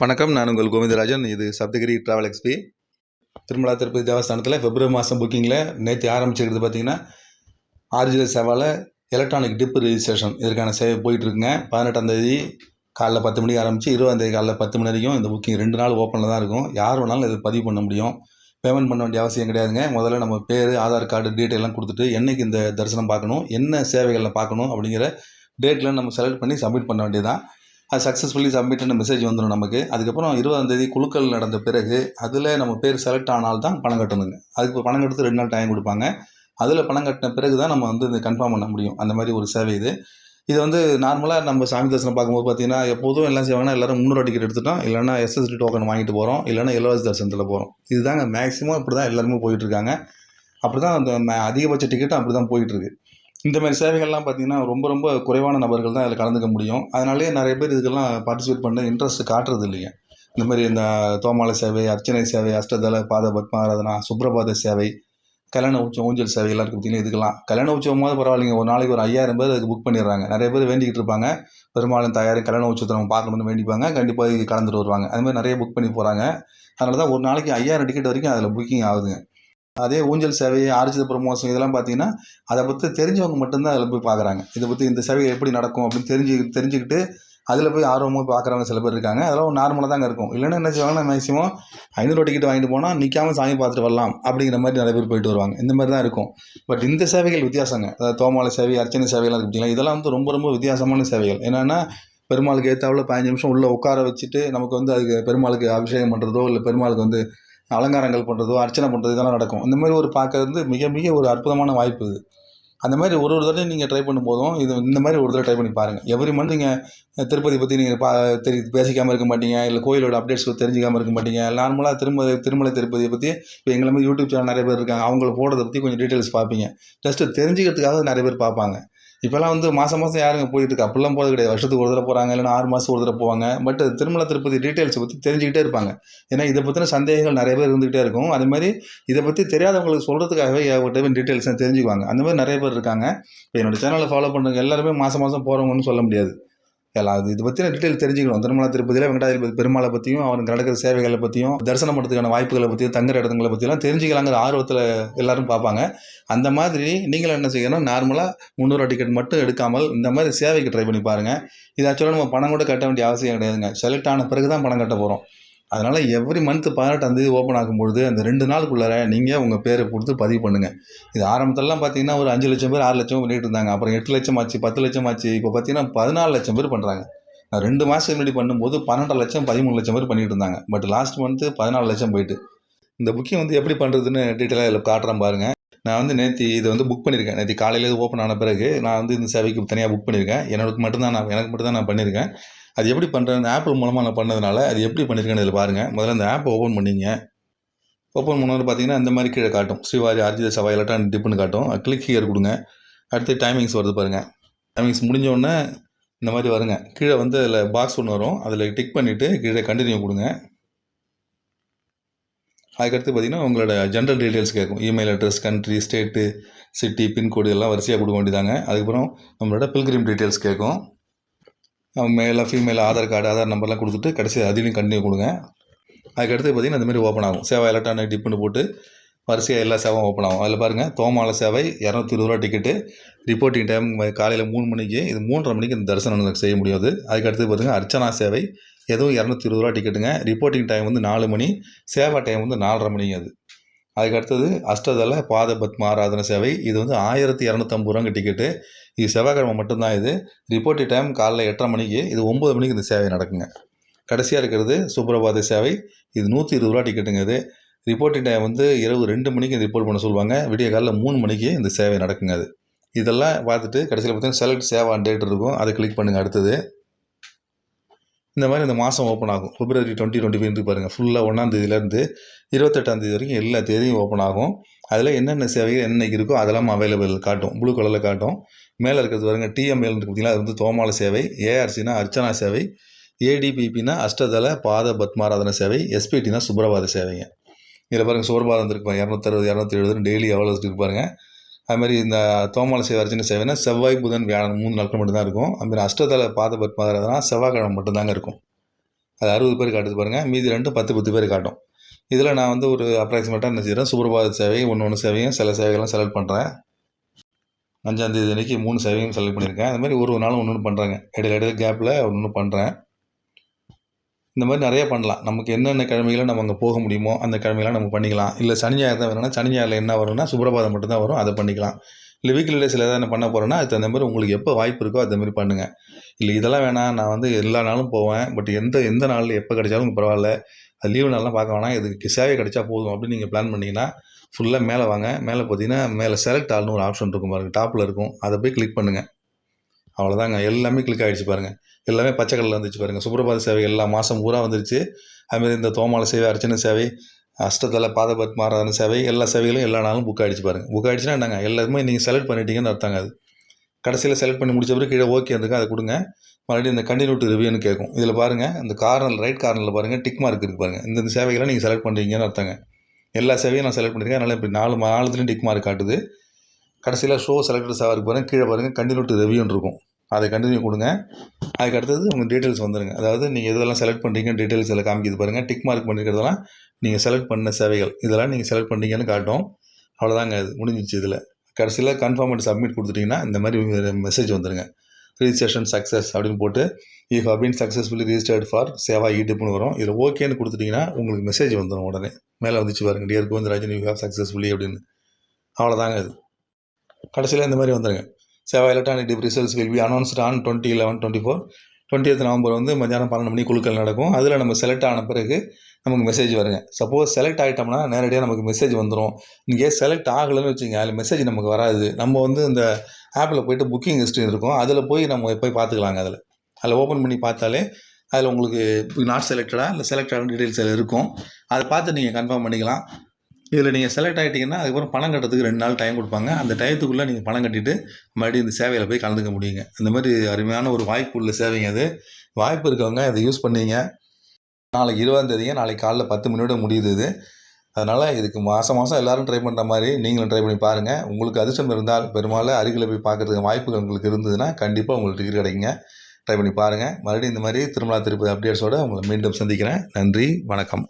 வணக்கம் நான் உங்கள் கோவிந்தராஜன். இது சப்தகிரி ட்ராவல் எக்ஸ்பி திருமலா திருப்பதி தேவஸ்தானத்தில் பிப்ரவரி மாதம் புக்கிங்கில் நேற்று ஆரம்பிச்சிருக்கிறது பார்த்தீங்கன்னா ஆர்ஜிஎல் சேவாவில் எலக்ட்ரானிக் டிப் ரிஜிஸ்ட்ரேஷன் இதற்கான சேவை போயிட்டுருக்குங்க. பதினெட்டாம் தேதி காலைல பத்து மணிக்கு ஆரம்பித்து இருபதாம் தேதி காலைல பத்து மணி வரைக்கும் இந்த புக்கிங் ரெண்டு நாள் ஓப்பனில் தான் இருக்கும். யார் வேணாலும் இதை பதிவு பண்ண முடியும். பேமெண்ட் பண்ண வேண்டிய அவசியம் கிடையாதுங்க. முதல்ல நம்ம பேர் ஆதார் கார்டு டீட்டெயிலாம் கொடுத்துட்டு என்னைக்கு இந்த தரிசனம் பார்க்கணும் என்ன சேவைகளில் பார்க்கணும் அப்படிங்கிற டேட்டில் நம்ம செலக்ட் பண்ணி சப்மிட் பண்ண வேண்டியதான் அது சக்ஸஸ்ஃபுல்லி சப்மிட்னு மெசேஜ் வந்துடும் நமக்கு. அதுக்கப்புறம் இருபதாந்தேதி குழுக்கள் நடந்த பிறகு அதில் நம்ம பேர் செலக்ட் ஆனால் தான் பணம் கட்டணுங்க. அதுக்கு பணம் கட்டுறது ரெண்டு நாள் டைம் கொடுப்பாங்க. அதில் பணம் கட்டின பிறகு தான் நம்ம வந்து இந்த கன்ஃபார்ம் பண்ண முடியும். அந்த மாதிரி ஒரு சேவை இது. இது வந்து நார்மலாக நம்ம சாமி தரிசனம் பார்க்கும்போது பார்த்தீங்கன்னா எப்போதும் எல்லாம் செய்வாங்கன்னா எல்லாரும் முன்னூறு டிக்கெட் எடுத்துட்டோம். இல்லைன்னா எஸ்எஸ்டி டோக்கன் வாங்கிட்டு போகிறோம் இல்லைன்னா இலவச தரிசனத்தில் போகிறோம் இதுதாங்க மேக்ஸிமம் இப்படி தான் எல்லாருமே போயிட்டுருக்காங்க அப்படி தான் அந்த அதிகபட்ச டிக்கெட்டும் அப்படி தான் போயிட்டுருக்கு இந்த மாதிரி சேவைகள்லாம் பார்த்தீங்கன்னா ரொம்ப ரொம்ப குறைவான நபர்கள் தான் அதில் கலந்துக்க முடியும். அதனாலேயே நிறைய பேர் இதுக்கெல்லாம் பார்ட்டிசிபேட் பண்ண இன்ட்ரெஸ்ட் காட்டுறது இல்லைங்க. இந்த மாதிரி இந்த தோமாலை சேவை அர்ச்சனை சேவை அஷ்டதல பாத பத்மாராதனா சுப்ரபாத சேவை கல்யாண உச்சம் ஊஞ்சல் சேவை எல்லாம் பார்த்தீங்கன்னா இதுக்கெல்லாம். கல்யாண உற்சவம் பரவாயில்லைங்க. ஒரு நாளைக்கு ஒரு ஐயாயிரம் பேர் அதுக்கு புக் பண்ணிடுறாங்க. நிறைய பேர் வேண்டிக்கிட்டு இருப்பாங்க. பெருமாளும் தயாரி கல்யாண உற்சவத்தை நம்ம பார்க்கணும்னு வேண்டிப்பாங்க. கண்டிப்பாக இது கலந்துட்டு வருவாங்க. அது மாதிரி நிறைய புக் பண்ணி போகிறாங்க அதனால தான் ஒரு நாளைக்கு ஐயாயிரம் டிக்கெட் வரைக்கும் அதில் புக்கிங் ஆகுதுங்க. அதே ஊஞ்சல் சேவை ஆர்ஜித ப்ரமோஷன் இதெல்லாம் பார்த்தீங்கன்னா அதை பற்றி தெரிஞ்சவங்க மட்டும்தான் அதில் போய் பார்க்குறாங்க இதை பற்றி இந்த சேவை எப்படி நடக்கும் அப்படின்னு தெரிஞ்சு தெரிஞ்சுக்கிட்டு அதில் போய் ஆர்வமாக பார்க்குறவங்க சில பேர் இருக்காங்க. அதெல்லாம் நார்மலாக தாங்க இருக்கும். இல்லைன்னா என்ன செய்வாங்கன்னா மேக்ஸிமம் ஐநூறு டிக்கெட் வாங்கிட்டு போனால் நிற்காம சாமி பார்த்துட்டு வரலாம் அப்படிங்கிற மாதிரி நிறைய பேர் போயிட்டு வருவாங்க. இந்த மாதிரி தான் இருக்கும். பட் இந்த சேவைகள் வித்தியாசங்க. அதாவது தோமாலை சேவை அர்ச்சனை சேவைகள்லாம் இருக்கு இதெல்லாம் வந்து ரொம்ப ரொம்ப வித்தியாசமான சேவைகள். என்னென்னா பெருமாளுக்கு ஏற்றாவில் பதினஞ்சு நிமிஷம் உள்ளே உட்கார வச்சுட்டு நமக்கு வந்து அதுக்கு பெருமாளுக்கு அபிஷேகம் பண்ணுறதோ இல்லை பெருமாளுக்கு வந்து அலங்காரங்கள் பண்ணுறதோ அர்ச்சனை பண்ணுறது இதெல்லாம் நடக்கும். இந்த மாதிரி ஒரு பார்க்கறது வந்து மிக மிக ஒரு அற்புதமான வாய்ப்பு இது. அந்த மாதிரி ஒரு ஒரு தடவை நீங்கள் ட்ரை பண்ணும்போதும் இது இந்த மாதிரி ஒரு தடவை ட்ரை பண்ணி பாருங்கள் எவ்ரி மந்த் நீங்கள் திருப்பதி பற்றி நீங்கள் பா தெரி பேசிக்காமல் இருக்க மாட்டீங்க இல்லை கோயிலோட அப்டேட்ஸ் தெரிஞ்சிக்காமல் இருக்க மாட்டீங்க நார்மலாக திரும்ப திருமலை திருப்பதியை பற்றி இப்போ எங்களை மாதிரி யூடியூப் சேனல் நிறைய பேர் இருக்காங்க அவங்கள போடுறத பற்றி கொஞ்சம் டீட்டெயில்ஸ் பார்ப்பீங்க. ஜஸ்ட்டு தெரிஞ்சுக்கிறதுக்காக நிறைய பேர் பார்ப்பாங்க. இப்போல்லாம் வந்து மாதம் மாதம் யாருங்க போயிட்டு இருக்கு? அப்படிலாம் போகிறது கிடையாது. வருஷத்துக்கு ஒரு தடவை போகிறாங்க இல்லைன்னா ஆறு மாதம் ஒரு தடவை போவாங்க. பட் திருமலை திருப்பதி டீட்டெயில்ஸை பற்றி தெரிஞ்சுக்கிட்டே இருப்பாங்க. ஏன்னா இதை பற்றின சந்தேகங்கள் நிறைய பேர் இருந்துகிட்டே இருக்கும். அதே மாதிரி இதை பற்றி தெரியாதவங்களுக்கு சொல்கிறதுக்காகவே ஏகப்பட்ட டீட்டெயில்ஸ் தெரிஞ்சுக்குவாங்க. அந்த மாதிரி நிறைய பேர் இருக்காங்க. இப்போ என்னோட சேனலை ஃபாலோ பண்ணுறவங்க எல்லாருமே மாதம் மாதம் போகிறவங்கன்னு சொல்ல முடியாது. எல்லா இது இதை பற்றின டீட்டெயில் தெரிஞ்சுக்கணும். திருமலா திருப்பதியில் வெங்கடாதிபதி பெருமாளை பற்றியும் அவனுக்கு நடக்கிற சேவைகளை பற்றியும் தரிசனம் பண்ணுறதுக்கான வாய்ப்புகளை பற்றியும் தங்குற இடங்களை பற்றிலாம் தெரிஞ்சுக்கலாங்கிற ஆர்வத்தில் எல்லாரும் பார்ப்பாங்க. அந்த மாதிரி நீங்களும் என்ன செய்யணும்? நார்மலாக முந்நூறுவா டிக்கெட் மட்டும் எடுக்காமல் இந்த மாதிரி சேவைக்கு ட்ரை பண்ணி பாருங்கள் இது ஆக்சுவலாக நம்ம பணம் கூட கட்ட வேண்டிய அவசியம் கிடையாதுங்க. செலக்ட் ஆன பிறகு தான் பணம் கட்ட போகிறோம் அதனால் எவ்ரி மந்த் பதினெட்டாம் தேதி ஓப்பன் ஆகும்பொழுது அந்த ரெண்டு நாளுக்குள்ளார நீங்கள் உங்கள் பேரை கொடுத்து பதிவு பண்ணுங்கள் இது ஆரம்பத்திலலாம் பார்த்தீங்கன்னா ஒரு அஞ்சு லட்சம் பேர் ஆறு லட்சம் பண்ணிட்டு இருந்தாங்க. அப்புறம் எட்டு லட்சம் ஆச்சு பத்து லட்சம் ஆச்சு. இப்போ பார்த்தீங்கன்னா பதினாலு லட்சம் பேர் பண்ணுறாங்க நான் ரெண்டு மாதத்துக்கு முன்னாடி பண்ணும்போது பன்னெண்டு லட்சம் பதிமூணு லட்சம் பேர் பண்ணிகிட்டு இருந்தாங்க. பட் லாஸ்ட் மந்த்து பதினாலு லட்சம் போயிட்டு. இந்த புக்கிங் வந்து எப்படி பண்ணுறதுன்னு டீட்டெயிலாக இதில் காட்டுறேன் பாருங்கள் நான் வந்து நேற்று இதை வந்து புக் பண்ணியிருக்கேன். நேற்று காலையில் ஓப்பன் ஆன பிறகு நான் வந்து இந்த சேவைக்கு தனியாக புக் பண்ணியிருக்கேன். எனக்கு மட்டும்தான் நான் எனக்கு மட்டும்தான் நான் பண்ணியிருக்கேன். அது எப்படி பண்ணுறேன் இந்த ஆப்பிள் மூலமாக நான் பண்ணதுனால அது எப்படி பண்ணியிருக்கேன்னு இதில் பாருங்கள் முதல்ல அந்த ஆப்பை ஓப்பன் பண்ணிங்க. ஓப்பன் பண்ணோன்னு பார்த்தீங்கன்னா இந்த மாதிரி கீழே காட்டும். ஸ்ரீவாரி அர்ஜித சவாய் எலக்ட்ரான் டிப்புன்னு காட்டும். கிளிக் ஹியர் கொடுங்க. அடுத்து டைமிங்ஸ் வருது பாருங்கள் டைமிங்ஸ் முடிஞ்சோடனே இந்த மாதிரி வருங்க. கீழே வந்து அதில் பாக்ஸ் ஒன்று வரும். அதில் டிக் பண்ணிவிட்டு கீழே கண்டினியூ கொடுங்க. அதுக்கடுத்து பார்த்தீங்கன்னா உங்களோட ஜென்ரல் டீட்டெயில்ஸ் கேட்கும் email address country state city pincode எல்லாம் வரிசையாக கொடுக்க வேண்டியதாங்க. அதுக்கப்புறம் நம்மளோட பில்கிரிம் டீட்டெயில்ஸ் கேட்கும் மேலே ஃபீமேல் ஆதார் கார்டு ஆதார் நம்பர்லாம் கொடுத்துட்டு கடைசி அதிலையும் கண்டினியூ கொடுங்க. அதுக்கடுத்து பார்த்தீங்கன்னா இந்த மாதிரி ஓப்பன் ஆகும். சேவை எலக்ட்ரானிக் டிப்புன்னு போட்டு வரிசையாக எல்லா சேவையும் ஓப்பன் ஆகும். அதில் பாருங்கள் தோமால சேவை இரநூத்தி இருபது ரூபா டிக்கெட்டு ரிப்போர்ட்டிங் டைம் காலையில் மூணு மணிக்கு இது மூன்றரை மணிக்கு இந்த தரிசனம் செய்ய முடியாது. அதுக்கடுத்து பார்த்திங்கன்னா அர்ச்சனா சேவை எதுவும் இரநூத்தி இருபது ரூபா டிக்கெட்டுங்க ரிப்போர்ட்டிங் டைம் வந்து நாலு மணி சேவை டைம் வந்து நாலரை மணிங்க அது. அதுக்கு அடுத்தது அஷ்டதல பாத பத்ம ஆராதனை சேவை. இது வந்து ஆயிரத்தி இரநூத்தம்பது ரூபாங்க டிக்கெட்டு இது செவ்வாய்க்கிழமை மட்டும்தான் இது. ரிப்போர்ட்டி டைம் காலைல எட்டரை மணிக்கு இது ஒம்பது மணிக்கு இந்த சேவை நடக்குங்க. கடைசியாக இருக்கிறது சுப்ரபாத சேவை. இது நூற்றி இருபது ரூபா டிக்கெட்டுங்க இது. ரிப்போர்ட்டிங் டைம் வந்து இரவு ரெண்டு மணிக்கு இந்த ரிப்போர்ட் பண்ண சொல்லுவாங்க. விடிய காலையில் மூணு மணிக்கு இந்த சேவை நடக்குங்க அது. இதெல்லாம் பார்த்துட்டு கடைசியில் பார்த்தீங்கன்னா செலக்ட் சேவா டேட் இருக்கும். அதை கிளிக் பண்ணுங்கள் அடுத்தது. இந்த மாதிரி இந்த மாதம் ஓப்பன் ஆகும். பிப்ரவரி டுவெண்ட்டி டுவெண்ட்டி ஃபைவ் பாருங்கள் ஃபுல்லாக ஒன்றாந்தேதியிலேருந்து இருபத்தெட்டாந்தேதி வரைக்கும் எல்லா தேதியும் ஓப்பன் ஆகும். அதில் என்னென்ன சேவைகள் என்னைக்கு இருக்கோ அதெல்லாம் அவைலபிள் காட்டும். ப்ளூ கலரில் காட்டும். மேலே இருக்கிறது பாருங்க டிஎம்எல்னு பார்த்தீங்கன்னா அது வந்து தோமால சேவை ஏஆர்சினா அர்ச்சனா சேவை ஏடிபிபினா அஷ்டதல பாத பத்மாராதன சேவை எஸ்பிடினா சுப்ரபாத சேவைங்க. இதில் பாருங்கள் சுப்ரபாதம் இருக்கு பாருங்க இரநூத்தறுபது இரநூத்தி எழுபதுன்னு டெய்லி எவ்வளோ இருக்கு பாருங்க. அதுமாதிரி இந்த தோமால செய்வ அர்ச்சனை சேவைனா செவ்வாய் புதன் வியாழன் மூணு நாட்கள் மட்டும்தான் இருக்கும். அதுமாதிரி அஷ்டதல பாத பத்மாதனா செவ்வாய்க்கிழமை மட்டும்தாங்க இருக்கும். அது அறுபது பேர் காட்டுது பாருங்கள் மீதி ரெண்டும் பத்து பத்து பேர் காட்டும். இதில் நான் வந்து ஒரு அப்ராக்சிமேட்டாக என்ன செய்கிறேன் சுப்பிரபாத சேவை ஒன்று ஒன்று சேவையும் சில சேவைகள்லாம் செலக்ட் பண்ணுறேன் அஞ்சாந்தேதி அன்றைக்கி மூணு சேவையும் செலக்ட் பண்ணியிருக்கேன். அது மாதிரி ஒரு ஒரு நாளும் ஒன்று ஒன்று பண்ணுறாங்க இடையில இடையில கேப்பில் ஒன்று ஒன்று பண்ணுறேன் இந்த மாதிரி நிறைய பண்ணலாம். நமக்கு என்னென்ன கிழமைகளை நம்ம அங்கே போக முடியுமோ அந்த கிழமையெல்லாம் நம்ம பண்ணிக்கலாம். இல்லை சனி ஞாயிறு தான் வேணும்னா சனி ஞாயிறில் என்ன வரும்னா சுப்ரபாதம் மட்டும்தான் வரும் அதை பண்ணிக்கலாம். இல்லை வீக்கில் டேஸில் எதாவது பண்ண போகிறேன்னா அதுக்கு தகுந்த மாதிரி உங்களுக்கு எப்போ வாய்ப்பு இருக்கோ அந்த மாதிரி பண்ணுங்கள் இல்லை இதெல்லாம் வேணாம் நான் வந்து எல்லா நாளும் போவேன் பட் எந்த எந்த நாளில் எப்போ கிடைச்சாலும் பரவாயில்ல. அது லீவு நாள்லாம் பார்க்க வேணாம். இதுக்கு சேவை கிடைச்சா போதும் அப்படின்னு நீங்கள் பிளான் பண்ணிங்கன்னா ஃபுல்லாக மேலே வாங்க. மேலே பார்த்தீங்கன்னா மேலே செலக்ட் ஆள்னு ஒரு ஆப்ஷன் இருக்கும் பாருங்கள் டாப்பில் இருக்கும். அதை போய் கிளிக் பண்ணுங்கள் அவ்வளோதாங்க எல்லாமே கிளிக் ஆகிடுச்சு பாருங்கள் எல்லாமே பச்சை கலரில் வந்துச்சு பாருங்கள் சுப்பிரபாத சேவை எல்லா மாதம் பூரா வந்துருச்சு. அதுமாரி இந்த தோமால சேவை அர்ச்சனை சேவை அஷ்டத்தில் பாதபத் மாறாதன சேவை எல்லா சேவைகளும் எல்லா நாளும் புக் ஆகிடுச்சு பாருங்கள் புக் ஆகிடுச்சுன்னா என்னங்க? எல்லாருமே நீங்கள் செலக்ட் பண்ணிட்டீங்கன்னு அர்த்தங்க அது. கடைசியில் செலக்ட் பண்ணி முடிச்ச பிறகு கீழே ஓகே இருக்கு அதை கொடுங்க. மறுபடியும் இந்த கண்டினியூட் ரிவ்யூன்னு கேட்கும் இதில் பாருங்கள் இந்த கார்னர் ரைட் கார்னரில் பாருங்கள் டிக் மார்க் இருக்குது பாருங்கள் இந்த சேவைகளை நீங்கள் செலக்ட் பண்ணுறீங்கன்னு அர்த்தங்க. எல்லா சேவையும் நான் செலக்ட் பண்ணியிருக்கேன் அதனால் இப்படி நாலு நாலுத்துலேயும் டிக் மார்க் காட்டுது. கடைசியில் ஷோ செலக்டட் சேவைக்கு பாருங்கள் கீழே பாருங்கள் கண்டினியூ டு ரிவ்யூன்னு இருக்கும். அதை கண்டினியூ கொடுங்க. அதுக்கு அடுத்தது உங்கள் டீட்டெயில்ஸ் வந்துடுங்க அதாவது நீங்கள் எதெல்லாம் செலக்ட் பண்ணுறீங்க டீட்டெயில்ஸ் எல்லாம் காமிக்கிது பாருங்கள் டிக் மார்க் பண்ணிருக்கிறதெல்லாம் நீங்கள் செலக்ட் பண்ண சேவைகள். இதெல்லாம் நீங்கள் செலக்ட் பண்ணீங்கன்னு காட்டும் அவ்வளோதாங்க அது முடிஞ்சிச்சு இதில். கடைசியில் கன்ஃபார்ம் பண்ணி சப்மிட் கொடுத்துட்டிங்கன்னா இந்த மாதிரி மெசேஜ் வந்துருங்க. ரிஜிஸ்ட்ரேஷன் சக்ஸஸ் அப்படின்னு போட்டு if have successfully registered for Seva ஈடுப்புன்னு வரும். இதில் ஓகேன்னு கொடுத்துட்டிங்கன்னா உங்களுக்கு மெசேஜ் வந்துடும் உடனே. மேலே வந்துச்சு பாருங்க. Dear Govindarajan you have successfully அப்படின்னு. அவ்வளோதாங்க அது கடைசியில் இந்த மாதிரி வந்துடுங்க Seva electronic dip results will be announced on twenty eleven twenty four twenty November வந்து மத்தியானம் பன்னெண்டு மணி குழுக்கள் நடக்கும். அதில் நம்ம செலக்ட் ஆன பிறகு நமக்கு மெசேஜ் வருங்க. சப்போஸ் செலக்ட் ஆகிட்டோம்னா நேரடியாக நமக்கு மெசேஜ் வந்துடும் இங்கே செலக்ட் ஆகலைன்னு வச்சுங்க அதில் மெசேஜ் நமக்கு வராது. நம்ம வந்து இந்த ஆப்பில் போய்ட்டு புக்கிங் ஹிஸ்ட்ரி இருக்கும். அதில் போய் நம்ம போய் பார்த்துக்கலாங்க அதில். அதில் ஓப்பன் பண்ணி பார்த்தாலே அதில் உங்களுக்கு நாட் செலக்டடாக இல்லை செலக்டடான டீட்டெயில்ஸ் அதில் இருக்கும். அதை பார்த்து நீங்கள் கன்ஃபார்ம் பண்ணிக்கலாம். இதில் நீங்கள் செலக்ட் ஆகிட்டீங்கன்னா அதுக்கப்புறம் பணம் கட்டுறதுக்கு ரெண்டு நாள் டைம் கொடுப்பாங்க. அந்த டயத்துக்குள்ளே நீங்கள் பணம் கட்டிட்டு மறுபடியும் இந்த சேவையில் போய் கலந்துக்க முடியுங்க. இந்த மாதிரி அருமையான ஒரு வாய்ப்பு உள்ள சேவைங்க அது. வாய்ப்பு இருக்கவங்க இதை யூஸ் பண்ணீங்க. நாளைக்கு இருபதாந்தேதிங்க நாளைக்கு காலைல பத்து மணியோட முடியுது இது. அதனால் இதுக்கு மாதம் மாதம் எல்லோரும் ட்ரை பண்ணுற மாதிரி நீங்களும் ட்ரை பண்ணி பாருங்கள் உங்களுக்கு அதிர்ஷ்டம் இருந்தால் பெரும்பாலும் அருகில் போய் பார்க்குறதுக்கு வாய்ப்புகள் உங்களுக்கு இருந்ததுன்னா கண்டிப்பாக உங்களுக்கு டிகிரி கிடைக்குங்க. ட்ரை பண்ணி பாருங்கள் மறுபடியும் இந்த மாதிரி திருமலா திருப்பதி அப்டேட்ஸோடு உங்களை மீண்டும் சந்திக்கிறேன். நன்றி வணக்கம்.